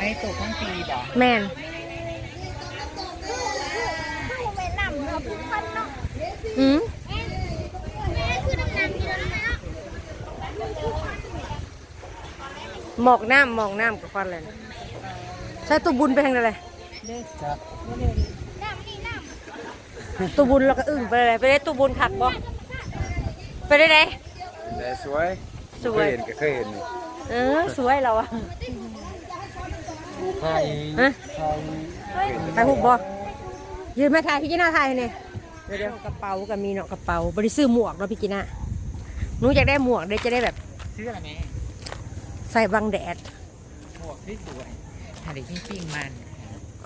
อันนี้ตกทั้งปีบ่แม่นแม่นำเนาะทุกคนเนาะอืมแม่คือน้ำน้ำกินแล้วเนาะหมอกน้ำหมอกน้ำกับฟันเลยนะใช้ตัวบุญไปทางไหนเลยครับน้ำนี่น้ำตัวบุญเราก็อึ้งไปเลยไปได้ตัวบุญขัดบ่ไปได้ไหนแต่สวยสวยเคยเห็นก็เคยเห็นนี่เออสวยเราอะไทย ฮะไทยถ่ายรูปบ่ยืนแม่ถ่ายพี่จีน่าถ่ายเนี่ยเดี๋ยวเดี๋ยวกระเป๋าก็มีเนาะกระเป๋าบริซื้อหมวกเนาะพี่จีน่าหนูอยากได้หมวกเดี๋ยวจะได้แบบซื้ออะไรแม่ใส่บังแดดหมวกสวยๆถ่ายเด็กปิ้งๆมัน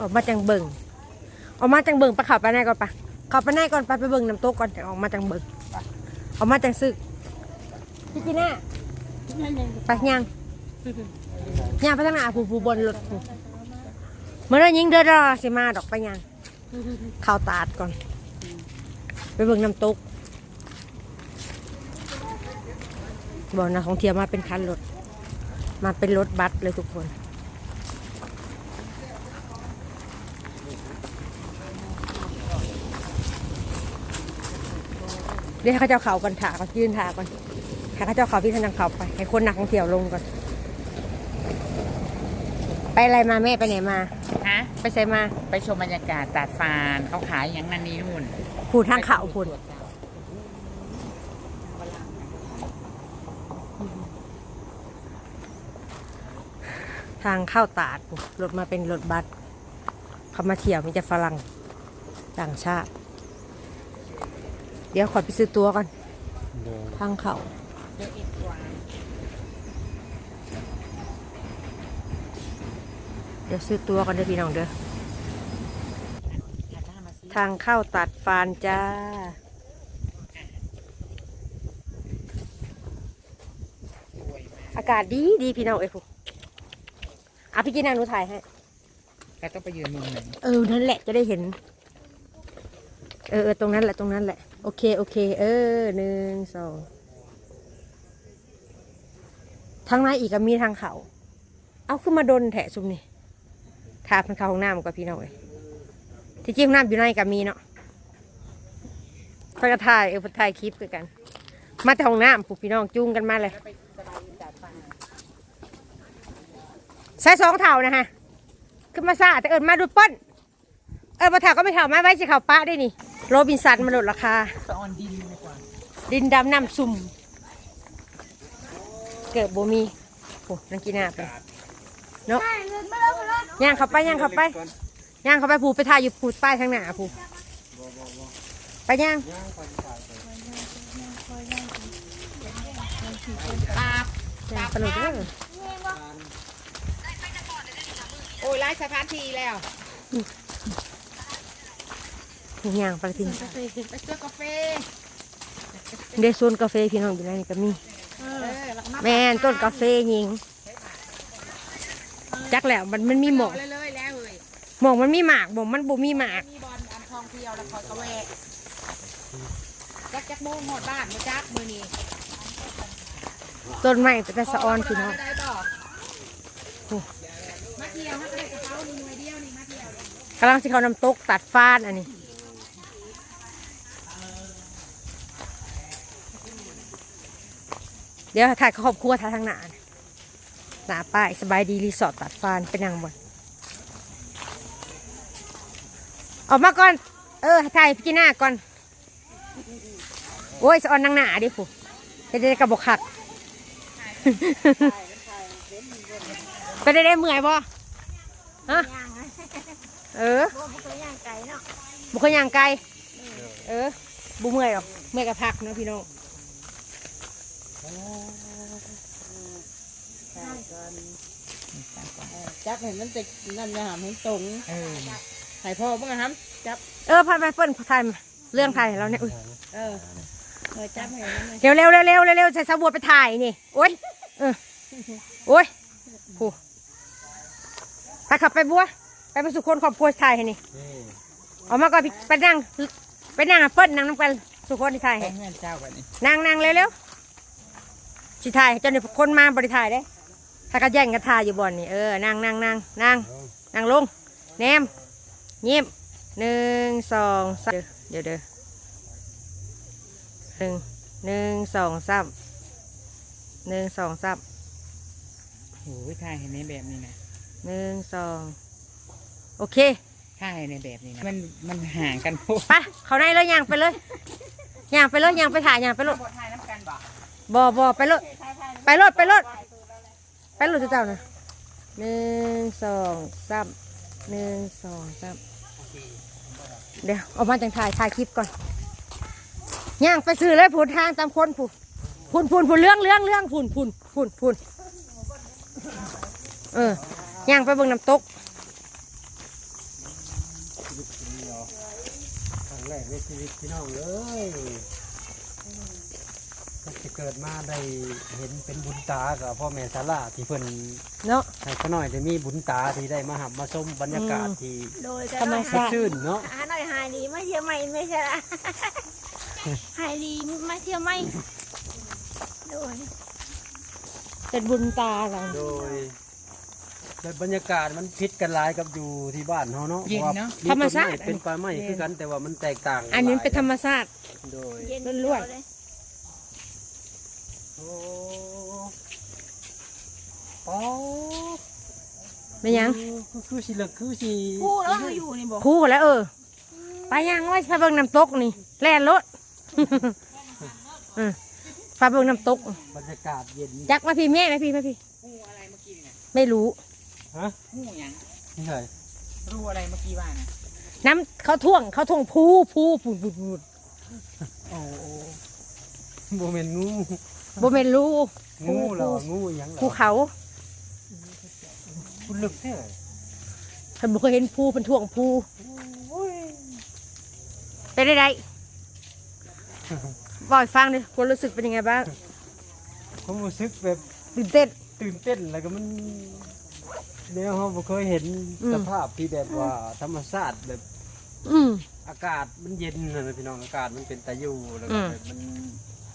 ออกมาจังเบิ่งออกมาจังเบิ่งไปเขับไปไหนก่อนปะขับไปไหนก่อนไปไปเบิ่งน้ำตกก่อนจะออกมาจังเบิ่งออกมาจังซึกพี่จีน่าไปยังยังไปทางหน้าผู้ผู้บนรถผู้ เมื่อไรยิงเดินรอสิมาดอกไปยังเข้าตาดก่อน ไปเบิ่งน้ำตกบอกนักท่องเที่ยวมาเป็นคันรถ มาเป็นรถบัสเลยทุกคนเดี๋ยวให้เขาเจ้าเขาก่อนถาก่อนยืนถาก่อนให้เขาเจ้าเขาพี่ทางเขาไป ให้คนนักท่องเที่ยวลงก่อน ไปอะไรมาแม่ไปไหนมา ฮะไปใส่มาไปชมบรรยากาศตาดฟานเขาขายอย่างนั้นนี่นู่นพูดทางเขาพูดทางเข้าตาดพูดรถมาเป็นรถบัสเขามาเที่ยวมีแต่ฝรั่งต่างชาติ เดี๋ยวขอไปซื้อตัวก่อน ทางเขา เดี๋ยว ซื้อตัวกันเด้อพี่น้องเด้อทางเข้าตัดฟานจ้า อากาศดีดีพี่น้องเอ้ยพวกอะพี่กินนางหนูถ่ายให้ก็ต้องไปยืนมุมหนึ่งเออ นั่นแหละจะได้เห็น เออเออตรงนั้นแหละตรงนั้นแหละ โอเค โอเค เออหนึ่งสองทางในอีกก็มีทางเขา เอาขึ้นมาดนแถะซุมนี่ ทาเป็นเขาห้องน้ำกับพี่น้องเอ้ยที่จริงห้องน้ำอยู่ในก็มีเนาะเพื่อถ่ายเออพอถ่ายคลิปคือกัน มาแต่ห้องน้ำผูกพี่น้องจุ้งกันมาเลยใส่สองเท่านะฮะขึ้นมาซาแต่เอิญมาดูป้นเออมาถาก็ไม่เท่ามาไว้สิเขาป้าได้นี่โรบินสันมาลดราคาสอนดินดีกว่าดินดำน้ำซุ่มเกิดบ่มีโอ้นังกินหน้าไป เนาะใช่เงินมาแล้วมาแล้วย่างเข้าไปย่างเข้าไปย่างเข้าไปผูไปถ่ายอยู่ผูป้ายทางหน้าผูไปย่างปาบย่างปนุดเด้อโอ้ยไล่สถานที่แล้วย่างไปทิ้งไปซื้อกาแฟเดซโซนกาแฟพี่น้องอยู่ในนี่ก็มีเออแล้วก็มาแม่นต้นกาแฟยิง จักแล้วมันมันมีหมอกเลยเลยๆแล้วเลยหมอกมันมีหมากบอกมันบ่มีหมากมีบอลอันทองเที่ยวแล้วคอยกระแวะจักจักโมงหมดบ้านมาจักมือนี้ต้นไม้แต่แต่สะออนพี่น้องได้ต่อโอ้มาเที่ยวมาได้กระเป๋านี่หน่วยเดียวนี่มาเที่ยวเลยกำลังสิเขานำตกตัดฟ้านอันนี้เดี๋ยวถ่ายครอบครัวถ่ายทางหน้าน่ะ หน้าป้ายสบายดีรีสอร์ทตัดฟานเป็นยังบ่ออกมาก่อน เออถ่ายพี่หน้าก่อน โอ้ยสะออนนางหน้าดิผู้เฮ็ดได้กระบอกขักไปได้ได้เมื่อยบ่ฮะย่างไงเออบ่บ่เคยย่างไก่เนาะบุคยางไกลเออบุเมื่อยหรอกเมื่อยกับพักเนาะพี่น้อง จับเห็นมันติดนั่นนะหามให้ตรงเออให้พ่อบ้างนะครับจับ เออพันไปเปิ้ลไทยมาเรื่องไทยเราเนี่ยอุ้ยเออเออจับให้มันเลยเร็วเร็วเร็วเร็วเร็วเร็วใส่สบู่ไปถ่ายนี่โอ๊ยเออโอ๊ยผู้ถ้าขับไปบัว ไปประสุคนครอบครัวถ่ายให้นี่ออกมาก่อนพี่ไปนั่งไปนั่งกับเปิ้ลนั่งน้ำกันสุคนที่ถ่ายแป้ให้งเงินเจ้าแบบนี้นั่งนั่งเร็วเร็วสิถ่ายเจนนี่คนมาบริถ่ายได้ ถ้าก็แย่งกันทาอยู่บ่อนนี่เออนั่งนั่งนั่งนั่งนั่งลงแนมยิ้มหนึ่งสองสามเดี๋ยวเดี๋ยวหนึ่งหนึ่งสองสามหนึ่งสองสามโอ้ยถ่ายให้ในแบบนี้นะหนึ่งสองโอเคถ่ายในแบบนี้นะมันมันห่างกันโพดไปเขาในเลยย่างไปเลยย่างไปเลยย่างไปถ่ายย่างไปรถถ่ายน้ำกันบ่บอบอไปรถไปรถไปรถ ไปรถเจ้านะหนึ่งสองสามหนึ่งสองสามเดี๋ยวเอามาจังถ่ายถ่ายคลิปก่อนย่างไปซื้อเลยผุนทางตามคนผุนผุนผุนผุนเรื่องเรื่องเรื่องผุนผุนผุนผุนเออย่างไปเบิ่งน้ำตกครั้งแรกในชีวิตพี่น้องเอ้ย จะเกิดมาได้เห็นเป็นบุญตากับพ่อแม่สาราที่เพิ่นเนาะให้เขาหน่อยได้มีบุญตาที่ได้มาหับมาชมบรรยากาศอืมที่โดยธรรมสดชาติ ชื่นเนาะหาหน่อยหายดีมาเที่ยวใหม่ไม่ใช่ละหายดีมาเที่ยวใหม่โดยเป็นบุญตาเราโดยแต่บรรยากาศมันพิษกันหลายกับอยู่ที่บ้านเฮาเนาะเย็นเนาะพระว่ต้นไเป็นป่าไม้คือกันแต่ว่ามันแตกต่างกัอันนี้หลายเป็นธรรมชาติ โดย เย็นล้วนๆเดียเลย โอ้โอ้เป็นหยังคือคือสิเลิกคือสิพูดแล้วเขาอยู่นี่บอกคู่แล้วเออ ไปยังว่าไปเบิ่งน้ำตกนี่แล่นรถเออไปเบิ่งน้ำตกบรรยากาศเย็นจักมาพี่แม่ไหมพี่ไหมพี่หูอะไรเมื่อกี้เนี่ยไม่รู้ฮะหูหยังนี่ไงรู้อะไรเมื่อกี้ว่านะน้ำเขาท่วงเขาท่วงพูพูพูพูพูโอ้โอ้โบเมนงู บ่แม่นรู้งูเหรองูอิหยังเหรอภูเขาคุณลึกแท้ฉันบ่เคยเห็นภูเป็นท่วงภูเป็นได้ไดบอกให้ฟังดิความรู้สึกเป็นยังไงบ้างผมรู้สึกแบบตื่นเต้นตื่นเต้นแล้วก็มันแนวเราบ่เคยเห็นอืมสภาพที่แบบว่าธรรมชาติแบบอืมอากาศมันเย็นนะพี่น้องอากาศมันเป็นตะยูแล้วอืก็มแบบมัน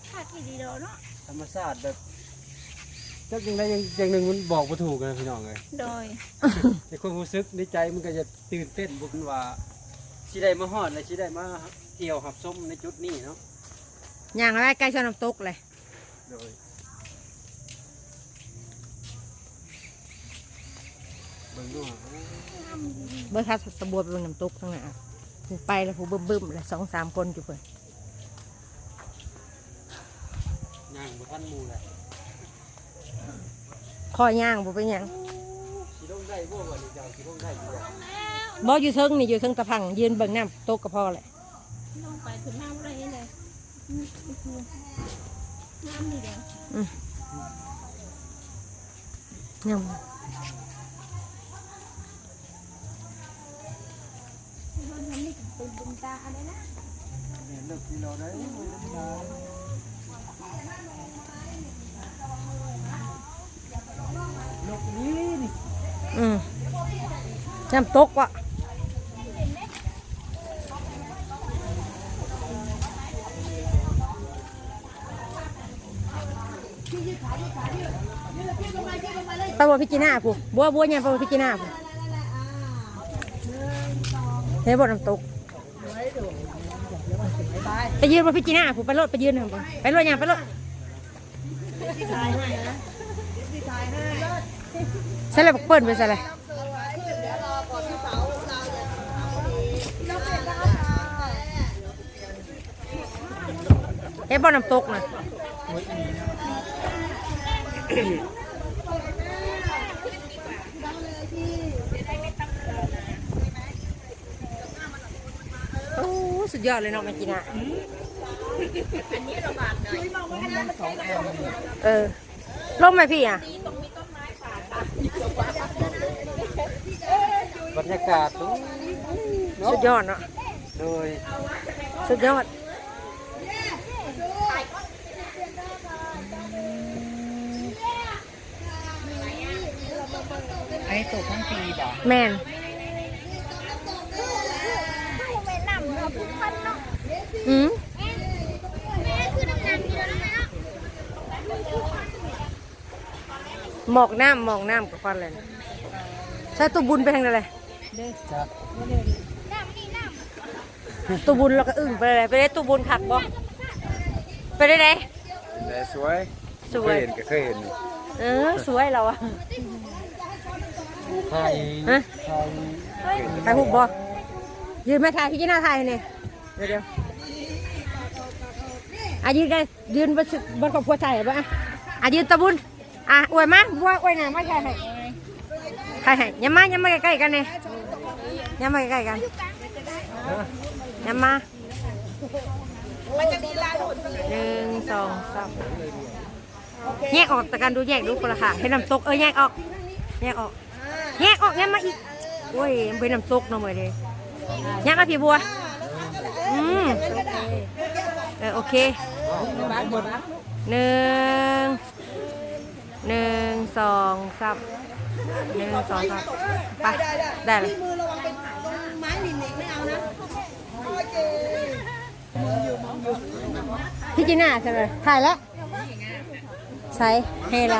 ถ้ากี่ดีโดเนาะ ธรรมชาติแบบจักอย่างใดอย่างอย่างหนึ่งมันบอกบ่ถูกนะพี่น้องเลยโดย ในความรู้สึกในใจมันก็จะตื่นเต้นบุญว่าสิได้มาฮอดและสิได้มาเที่ยวหับส้มในจุดนี้เนาะย่างอะไรใกล้ชอนน้ำตกเลย โดยเบิ่งดูว่าเบิร์ทัสสะบัวไปเบิ่งน้ำตกทั้งนั้นอะผู้ไปแล้วผู้บึ้มบึ้มๆเลยสองสามคนอยู่เพื่อน ย่างบ่ทันหมู่แหละข้อย่างบ่เป็นหยังสิลงได้บ่ว่านี่เจ้าสิลงได้อยู่บ่บ่อยู่เทิงนี่อยู่เทิงตะพังยืนเบิ่งน้ำตกก็พอเลยลงไปถึงน้ำอะไรเลยน้ำนี่เดียวยังมันทำให้เป็นบุญตาอะไรนะ เนี่ยเลิกที่เราได้บ่ได้ลกนี้นี่ อืม น้ำตกวะไปบัวพิจินาผู้บัวบัวเนี่ยไปบัวพิจินาผู้เฮ้ยบนน้ำตกไปยืนบนพิจินาผู้ไปรถไปยืนหนึ่งไปรถยังไปรถใช่เลยบอกเปิ้ลไปใช่เลย เฮ้ยบนน้ำตกนะโอ้สุดยอดเลยเนาะแม่กินะเออลงไหมพี่อะ บรรยากาศตรงเนาะสุดยอดเนาะ โดย สุดยอด ไอ้ตกทั้งปีบ่แมนถ้าผมไปนำเราพูดพันเนาะอืมแม่คือน้ำน้ำกินแล้วไหมเนาะหมอกน้ำหมอกน้ำกับควันเลยนะใช้ตัวบุญไปทางใดเลยตัวบุญเราก็อึ้งไปเลยไปได้ตัวบุญขักบ่ไปได้ไหนเป็นได้สวยสวเคยยเห็นก็เคยเห็นนี่เออ สวยเราอะ ไทยฮะไทยถ่ายรูปบ่ยืนไม่ถ่ายพี่จีน่าถ่ายเนี่ยเดี๋ยวเดี๋ยวอะยืนกันยืนบนสุดบนขอบครัวถ่ายบ่อะอะยืนตะบุญอะอวยมาบัวอวยหน่ามาถ่ายให้ถ่ายให้อย้ำมาอย้ำมาใกล้ๆกันเนี่ยอย้ำมาใกล้ๆกันอย้ำมาหนึ่งสองสามแยกออกแต่กันดูแยกดูคนละค่ะให้น้ำตกเออแยกออกแยกออก แยกออกแยกมาอีกโอ้ยมันเป็นน้ำตกเนาะเมื่อเลยแยกมาพี่บัวอืมเออโอเคหนึ่งหนึ่งสองสามหนึ่งสองสามไปได้เลยมือระวังเป็นตรงไม้หนีบไม่เอานะพี่จีน่าใช่ไหมถ่ายแล้วใส่ให้เรา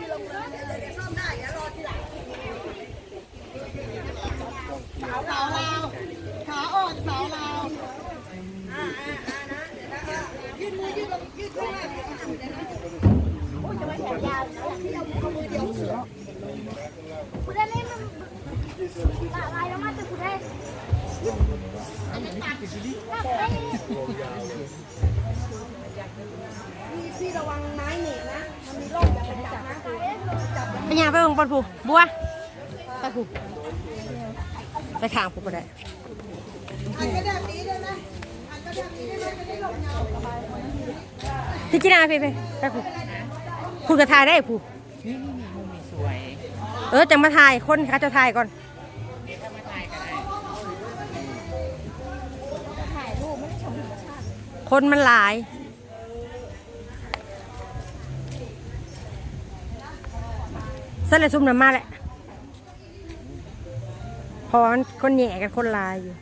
อลผูบัวไปผูไปขางผูก็ได้อันกระดาษนี้ได้ไหมอันกระดาษนี้ได้ไหมจะได้หลบเงาพี่จีน่าไปไปไปผูผูกระทายได้ผูเออจังมาถ่ายคนเขาจะถ่ายก่อนคนมันหลาย ส้นเลยซุ่มน้ำมาแหละพอนคนแหย่กันคนลายอยู่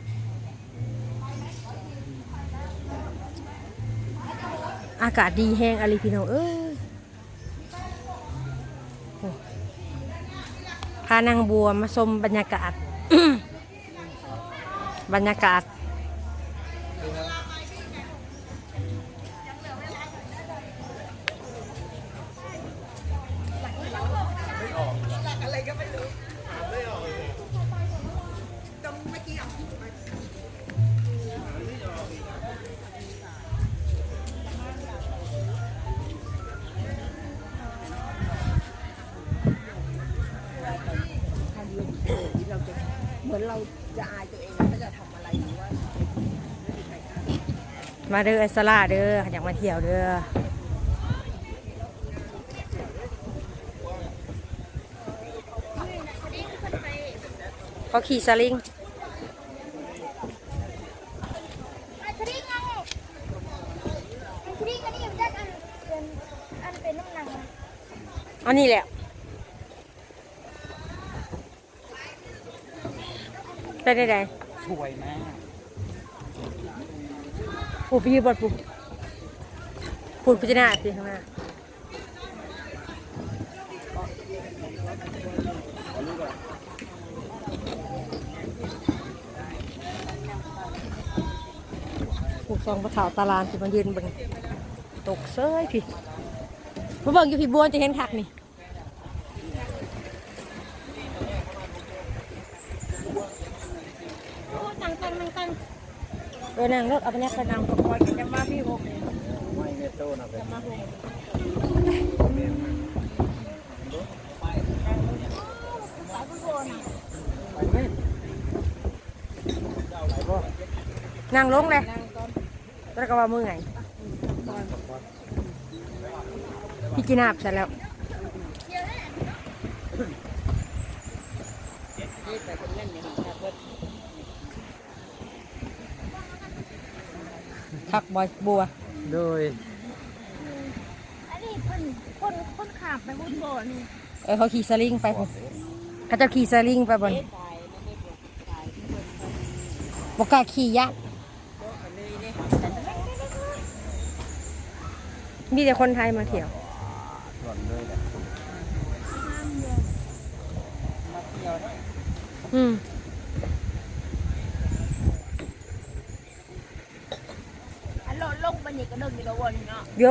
อากาศดีแห้งอะไรพี่น้องเอ้ยโอ้พานางบัวมาชมบรรยากาศ บรรยากาศ เหมือนเราจะอายตัวเองว่าจะทำอะไรหรือว่า มาเด้อไอสลาเด้ออยากมาเที่ยวเด้อ เขาขี่สลิงอันนี้ไงอันนี้อันนี้มันจะอันเป็นอันเป็นน้ำหนักอันนี้แหละไปได้ไดสวยมากปูไปยืนบนปูปูพิจารณาสิข้างหน้า ปูซองกระเถาตารางที่มันยืนบนตกเซ้ยพี่มาเบิ่งอยู่พี่บัวจะเห็นคักนี่นั่งกันนั่งกันเออนางรถเอาไปเนี่ยไปนางคอยจะมาพี่หกไม่เมโต้นะเป็นนางลงเลย แล้วก็ว่ามือไงพี่กินอาบเสร็จแล้วนี่ไปเป็นเล่นอย่างนี้ครับเบิดคักบอยบัวโดยอันนี้คนคนคนขับไปบนบ่อนี่เออเขาขี่สลิงไปพุ่นเขาจะขี่สลิงไปบนบกล้าขี่ยะ มีแต่คนไทยมาเที่ยวส่วนเลยแหละอืมอันโลดลงไปนี่ก็เดินอยู่ละวนเนาะโย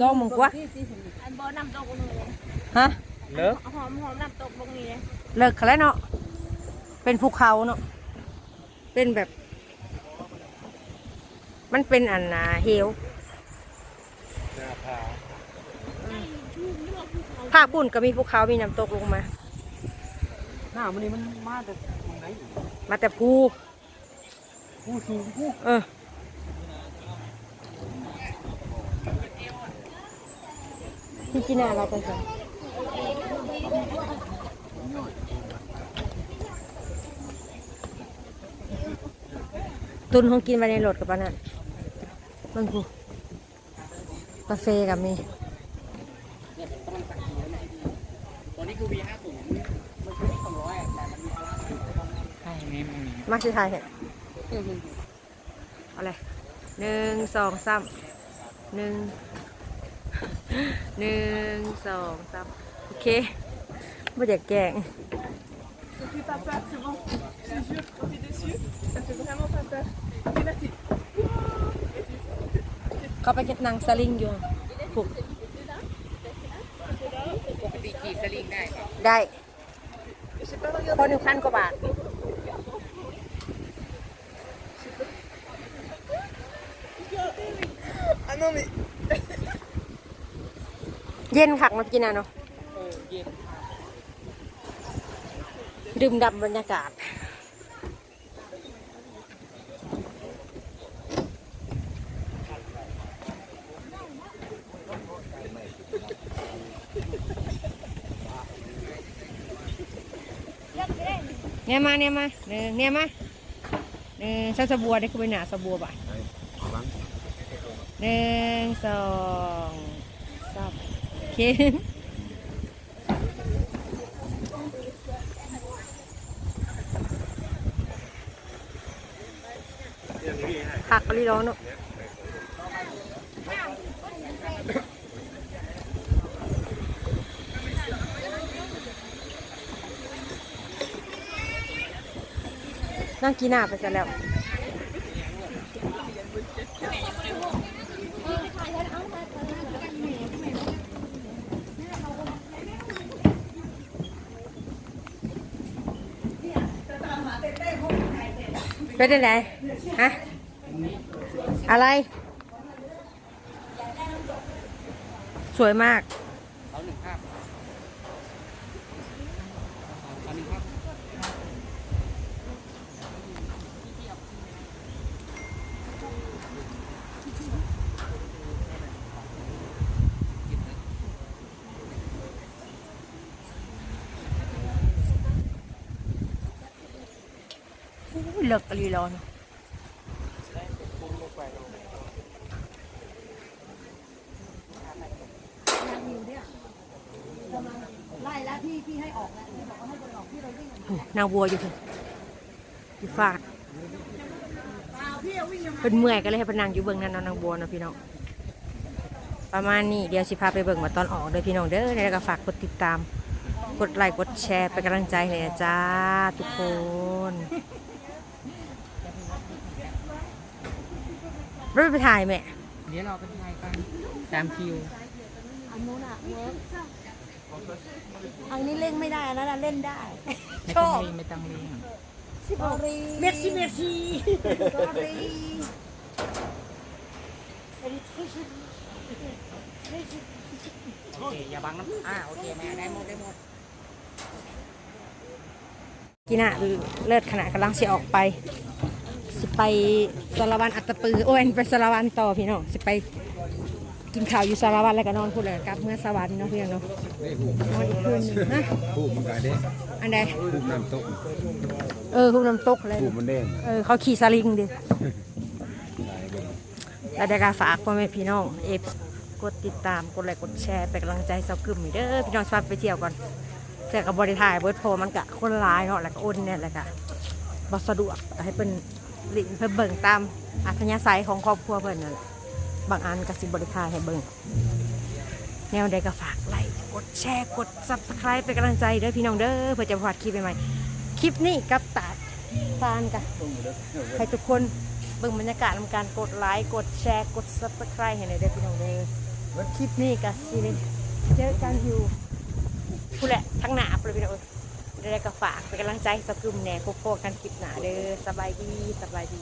ลองมึงกว่าอันบ่อน้ำตกลงนี่เลยฮะเลิกหอมหอมน้ำตกลงนี่เลยเลิกกันแล้วเนาะเป็นภูเขาเนาะเป็นแบบ มันเป็นอันนาเฮวห น้าผาภาคบุญก็มีภูเขามีน้ำตกลงมา หน้ามันนี่มันมาแต่ตรงไหนมาแต่ภูผู้สูงผู้เออพี่จีน่าเราไปสิตุนของกินไว้ในรถกับปะนั่นเบิ่งกู กาแฟกับมีตัวนี้คือ V50 มันคือ200อะแต่มันมีพลังใช่นี่มันมีมาสิทายเห็นเอาเลยหนึ่งสองสามหนึ่งหนึ่งสองสามโอเคไม่อยากแกล้ง Ça fait pas peur, c'est bon. Je te jure, quand t'es déçu, ça fait vraiment pas peur. Et là, t'es เขาไปเก็บนางสลิงอยู่ผูกปกติขี่สลิงได้ครับได้ J'ai pas regardé. คนหนึ่งพันกว่าบาท Ah non, mais เย็นคักมากินอะเนาะเออเย็น ดื่มด่ำบรรยากาศ เนี่ยมาเนี่ยมาหนึ่งเนี่ยมาหนึ่งใช้สบัวได้คือเป็นหนาสบัวบ่ะหนึ่งสองสามโอเคผักกะลิโลเนอะ นั่งกินหน้าไปซะแล้วเป็นยังไงฮะ อะไร สวยมากเอาหนึ่งภาพเอาหนึ่งภาพ อุ้ยเลิกกะลีรอเนอะ ไล่แล้วพี่พี่ให้ออกแล้วพี่บ อกว่าให้คนออกพี่เราวิ่งออกโอ้นางวัวอยู่ถึงอยู่ฝากเป็นเมื่อยก็เลยให้พนังอยู่เบื้องนั้นนางบัวนะพี่น้องประมาณนี้เดี๋ยวสิพาไปเบิ่งมาตอนออกเด้อพี่น้องเด้อแล้วก็ฝากกดติดตาม กดไลค์กดแชร์เป็นกำลังใจให้จ้า ทุกคน ไม่ไปถ่ายแม่เดี๋ยวเราไปถ่ายกันตามคิวอันนู้นอะเวิร์กอันนี้เล่นไม่ได้แล้วนะเล่นได้ ไม่ต้องเล่งไม่ต้องเล่ง sorry เมสซี่เมสซี่ sorry โอเคอย่าบังน้ำอ่าโอเคมาได้หมดได้หมดกิน่ะเลิศขนาดกำลังสิออกไปสิ ไปสารวันอัตตปือโอ้ยไปสารวันต่อพี่น้องสิไปกินข้าวอยู่สารวัตรแล้วก็นอนพูดเลยกลับเมื่อสวรรค์เนาะพี่น้องเนาะนอนอีกคืนหนึงนะผูมันกายเด้อันใดผูน้ำตกเออคุณน้ำตกอะไรผูมันเด้งเออเขาขี่สลิงดิตายเบิ่งแล้วได้การฝากพ่อแม่พี่น้องเอฟกดติดตาม กดไลค์ กดแชร์ เป็นกำลังใจเซากึมอีกเด้อ พี่น้องสวัสไปเที่ยวก่อนแต่กับบริถ่ายเบิร์ดโพมันกะคนร้ายเนาะ แล้วก็อ้นเนี่ยแหละกะบสะดวกก็ให้เป็น ลิงเพิ่นเบิ่งตามอัธยาศัยของครอบครัวเพิ่นนั่นแหละบางอันก็สิบริถ่ายให้เบิ่งแนวใดก็ฝากไลค์กดแชร์กด subscribe เป็นกำลังใจเด้อพี่น้องเด้อเพื่อจะพลาดคลิปใหม่ๆคลิปนี้กับตาดฟานกันให้ทุกคนเบิ่งบรรยากาศทำการกดไลค์กดแชร์กด subscribe ให้หน่อยเด้อพี่น้องเด้อคลิปนี้กับซีรีเจอกันอยู่ผู้แหละทั้งหนาเลยพี่น้องเอ้ย ได้ก็ฝากเป็นกำลังใจสกุมแหน่พบกันคลิปหนาเด้อสบายดีสบายดี